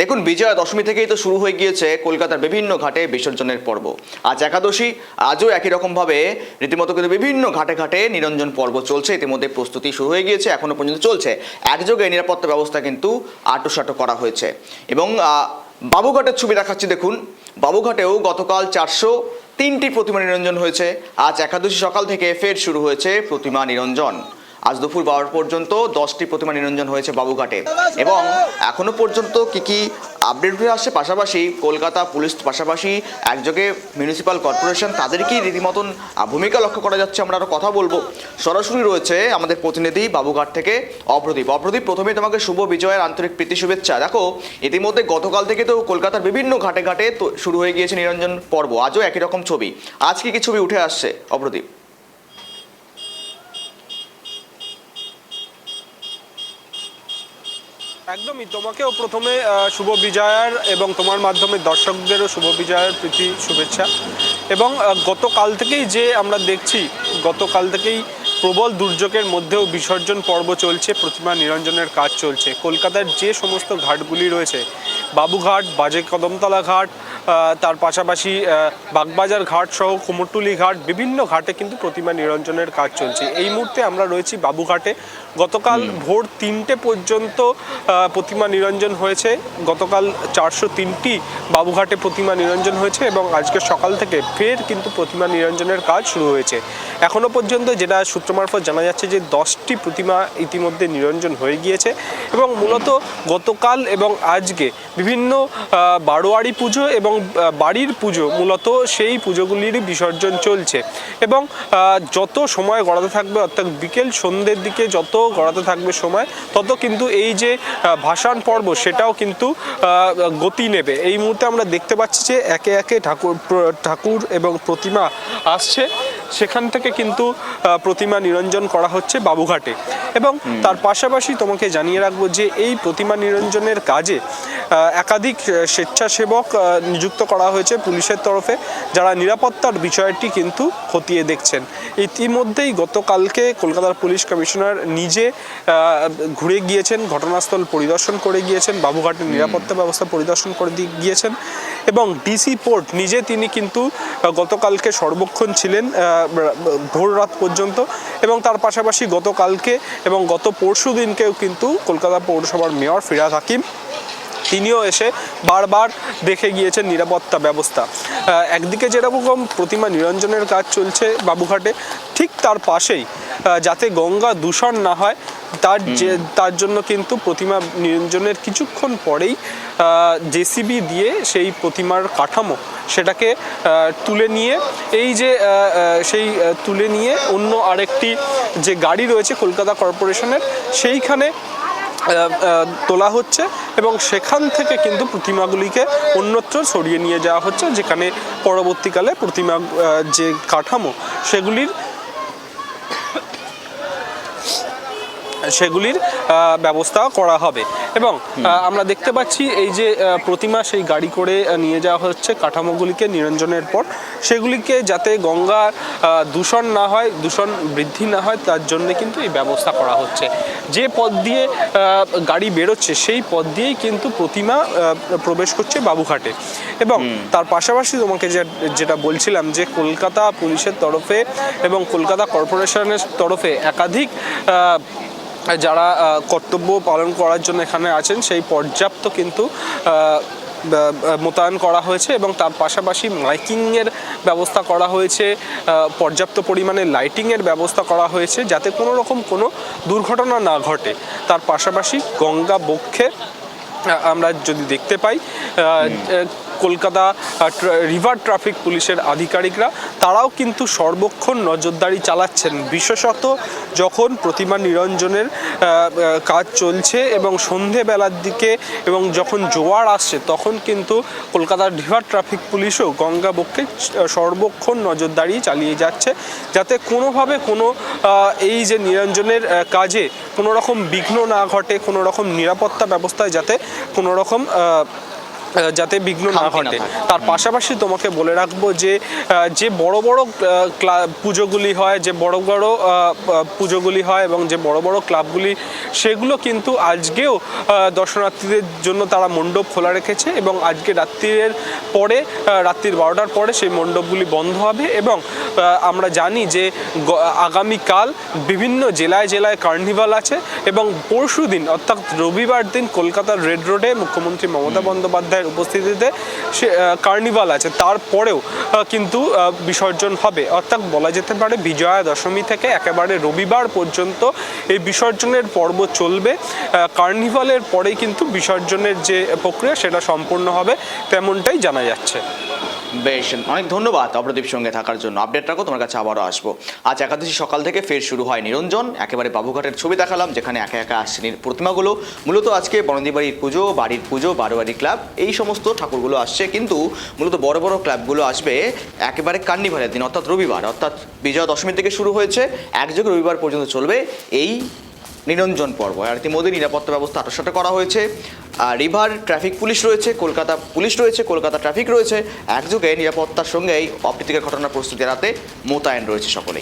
দেখুন, বিজয়া দশমী থেকেই তো শুরু হয়ে গিয়েছে কলকাতার বিভিন্ন ঘাটে বিসর্জনের পর্ব। আজ একাদশী, আজও একই রকমভাবে রীতিমতো কিন্তু বিভিন্ন ঘাটে ঘাটে নিরঞ্জন পর্ব চলছে। ইতিমধ্যে প্রস্তুতি শুরু হয়ে গিয়েছে এখনও পর্যন্ত চলছে। একযোগে নিরাপত্তা ব্যবস্থা কিন্তু আটোসাটো করা হয়েছে। এবং বাবুঘাটের ছবি দেখাচ্ছি, দেখুন। বাবুঘাটেও গতকাল চারশো তিনটি প্রতিমা নিরঞ্জন হয়েছে। আজ একাদশী সকাল থেকে ফের শুরু হয়েছে প্রতিমা নিরঞ্জন। আজ দুপুর বারো পর্যন্ত দশটি প্রতিমা নিরঞ্জন হয়েছে বাবুঘাটে। এবং এখনও পর্যন্ত কি কি আপডেট হয়ে আসছে পাশাপাশি কলকাতা পুলিশ পাশাপাশি একযোগে মিউনিসিপাল কর্পোরেশন তাদেরকেই রীতিমতন ভূমিকা লক্ষ্য করা যাচ্ছে, আমরা আরও কথা বলব। সরাসরি রয়েছে আমাদের প্রতিনিধি বাবুঘাট থেকে অপ্রদীপ। অপ্রদীপ, প্রথমে তোমাকে শুভ বিজয়ের আন্তরিক প্রীতি শুভেচ্ছা। দেখো, ইতিমধ্যে গতকাল থেকে তো কলকাতার বিভিন্ন ঘাটে ঘাটে শুরু হয়ে গিয়েছে নিরঞ্জন পর্ব। আজও একই রকম ছবি। আজ কি কি ছবি উঠে আসছে অপ্রদীপ? একদমই, তোমাকেও প্রথমে শুভ বিজয়ার এবং তোমার মাধ্যমে দর্শকদেরও শুভ বিজয়ার প্রীতি শুভেচ্ছা। এবং গতকাল থেকেই যে আমরা দেখছি, গতকাল থেকেই প্রবল দুর্যোগের মধ্যেও বিসর্জন পর্ব চলছে, প্রতিমা নিরঞ্জনের কাজ চলছে। কলকাতার যে সমস্ত ঘাটগুলি রয়েছে বাবুঘাট বাজে কদমতলা ঘাট তার পাশাপাশি বাগবাজার ঘাট সহ কুমোরটুলি ঘাট বিভিন্ন ঘাটে কিন্তু প্রতিমা নিরঞ্জনের কাজ চলছে। এই মুহূর্তে আমরা রয়েছি বাবুঘাটে। গতকাল ভোর তিনটে পর্যন্ত প্রতিমা নিরঞ্জন হয়েছে। গতকাল চারশো তিনটি বাবুঘাটে প্রতিমা নিরঞ্জন হয়েছে এবং আজকে সকাল থেকে ফের কিন্তু প্রতিমা নিরঞ্জনের কাজ শুরু হয়েছে। এখনও পর্যন্ত যেটা সূত্র মারফত জানা যাচ্ছে যে দশটি প্রতিমা ইতিমধ্যে নিরঞ্জন হয়ে গিয়েছে এবং মূলত গতকাল এবং আজকে বিভিন্ন বারোয়ারি পুজো এবং বাড়ির পুজো, মূলত সেই পুজোগুলির বিসর্জন চলছে। এবং যত সময় গড়াতে থাকবে, অর্থাৎ বিকেল সন্ধ্যের দিকে যত গড়াতে থাকবে সময়, তত কিন্তু এই যে ভাসান পর্ব, সেটাও কিন্তু গতি নেবে। এই মুহূর্তে আমরা দেখতে পাচ্ছি যে একে একে ঠাকুর ঠাকুর এবং প্রতিমা আসছে। সেখান থেকে কিন্তু প্রতিমা নিরঞ্জন করা হচ্ছে বাবুঘাটে। এবং তার পাশাপাশি তোমাকে জানিয়ে রাখব যে এই প্রতিমা নিরঞ্জনের কাজে একাধিক স্বেচ্ছাসেবক নিযুক্ত করা হয়েছে পুলিশের তরফে যারা নিরাপত্তার বিষয়টি কিন্তু খতিয়ে দেখছেন। ইতিমধ্যেই গতকালকে কলকাতার পুলিশ কমিশনার নিজে ঘুরে গিয়েছেন ঘটনাস্থল পরিদর্শন করে গিয়েছেন বাবুঘাটের নিরাপত্তা ব্যবস্থা পরিদর্শন করে দিয়ে গিয়েছেন। এবং ডিসি পোর্ট নিজে তিনি কিন্তু গতকালকে সর্বক্ষণ ছিলেন ভোর রাত পর্যন্ত এবং তার পাশাপাশি গতকালকে এবং গত পরশু দিনকেও কিন্তু কলকাতা পৌরসভার মেয়র ফিরাজ হাকিম, তিনিও এসে বারবার দেখে গিয়েছেন নিরাপত্তা ব্যবস্থা। একদিকে যেরকম প্রতিমা নিরঞ্জনের কাজ চলছে বাবুঘাটে, ঠিক তার পাশেই যাতে গঙ্গা দূষণ না হয় তার যে তার জন্য কিন্তু প্রতিমা নিরঞ্জনের কিছুক্ষণ পরেই জেসিবি দিয়ে সেই প্রতিমার কাঠামো সেটাকে তুলে নিয়ে এই যে সেই তুলে নিয়ে অন্য আরেকটি যে গাড়ি রয়েছে কলকাতা কর্পোরেশনের সেইখানে তোলা হচ্ছে এবং সেখান থেকে কিন্তু প্রতিমাগুলিকে অন্যত্র সরিয়ে নিয়ে যাওয়া হচ্ছে যেখানে পরবর্তীকালে প্রতিমা যে কাঠামো সেগুলির সেগুলির ব্যবস্থা করা হবে। এবং আমরা দেখতে পাচ্ছি এই যে প্রতিমা সেই গাড়ি করে নিয়ে যাওয়া হচ্ছে কাঠামোগুলিকে নিরঞ্জনের পর। সেগুলিকে যাতে গঙ্গা দূষণ না হয় দূষণ বৃদ্ধি না হয় তার জন্য কিন্তু এই ব্যবস্থা করা হচ্ছে। যে পথ দিয়ে গাড়ি বেরোচ্ছে সেই পথ দিয়েই কিন্তু প্রতিমা প্রবেশ করছে বাবুঘাটে। এবং তার পাশাপাশি তোমাকে যে- যেটা বলছিলাম যে কলকাতা পুলিশের তরফে এবং কলকাতা কর্পোরেশনের তরফে একাধিক যারা কর্তব্য পালন করার জন্য এখানে আছেন সেই পর্যাপ্ত কিন্তু মোতায়েন করা হয়েছে এবং তার পাশাপাশি মাইকিংয়ের ব্যবস্থা করা হয়েছে পর্যাপ্ত পরিমাণে লাইটিংয়ের ব্যবস্থা করা হয়েছে যাতে কোনো রকম কোনো দুর্ঘটনা না ঘটে। তার পাশাপাশি গঙ্গা বক্ষে আমরা যদি দেখতে পাই কলকাতা রিভার ট্রাফিক পুলিশের আধিকারিকরা, তারাও কিন্তু সর্বক্ষণ নজরদারি চালাচ্ছেন। বিশেষত যখন প্রতিমা নিরঞ্জনের কাজ চলছে এবং সন্ধেবেলার দিকে এবং যখন জোয়ার আসছে, তখন কিন্তু কলকাতার রিভার ট্রাফিক পুলিশও গঙ্গা বক্ষে সর্বক্ষণ নজরদারি চালিয়ে যাচ্ছে। যাতে কোনোভাবে কোনো এই যে নিরঞ্জনের কাজে কোনো রকম বিঘ্ন না ঘটে কোনো রকম নিরাপত্তা ব্যবস্থায় যাতে কোনো রকম যাতে বিঘ্ন না ঘটে। তার পাশাপাশি তোমাকে বলে রাখব যে যে বড় বড় পুজোগুলি হয় যে বড় বড় পুজোগুলি হয় এবং যে বড় বড় ক্লাবগুলি সেগুলো কিন্তু আজকেও দর্শনার্থীদের জন্য তারা মণ্ডপ খোলা রেখেছে এবং আজকে রাত্রির পরে রাত্রির বারোটার পরে সেই মণ্ডপগুলি বন্ধ হবে এবং আমরা জানি যে আগামীকাল বিভিন্ন জেলায় জেলায় কার্নিভাল আছে এবং পরশু দিন অর্থাৎ রবিবার দিন কলকাতার রেড রোডে মুখ্যমন্ত্রী মমতা বন্দ্যোপাধ্যায়ের উপস্থিতিতে সে কার্নিভাল আছে। তারপরেও কিন্তু বিসর্জন হবে। অর্থাৎ বলা যেতে পারে বিজয়া দশমী থেকে একেবারে রবিবার পর্যন্ত এই বিসর্জনের পর্ব চলবে। কার্নিভালের পরেই কিন্তু বিসর্জনের যে প্রক্রিয়া, সেটা সম্পূর্ণ হবে, তেমনটাই জানা যাচ্ছে। বেশ, অনেক ধন্যবাদ অপ্রদীপ সঙ্গে থাকার জন্য। আপডেট রাখো, তোমার কাছে আবারও আসব। আজ একাদশী সকাল থেকে ফের শুরু হয় নিরঞ্জন। একেবারে বাবুঘাটের ছবি দেখালাম, যেখানে একা একা আসছে প্রতিমাগুলো। মূলত আজকে বনদীবাড়ির পুজো, বাড়ির পুজো, বারোয়ারি ক্লাব, এই সমস্ত ঠাকুরগুলো আসছে। কিন্তু মূলত বড় বড় ক্লাবগুলো আসবে একেবারে কার্নিভালের দিন, অর্থাৎ রবিবার, অর্থাৎ বিজয়া দশমী থেকে শুরু হয়েছে। একযোগে রবিবার পর্যন্ত চলবে এই নিরঞ্জন পর্ব। আর ইতিমধ্যে নিরাপত্তা ব্যবস্থা আটসাটা করা হয়েছে। আর রিভার ট্রাফিক পুলিশ রয়েছে, কলকাতা পুলিশ রয়েছে, কলকাতা ট্রাফিক রয়েছে। একযোগে নিরাপত্তার সঙ্গে এই অপ্রীতিকর ঘটনার প্রস্তুতি এড়াতে মোতায়েন রয়েছে সকলেই।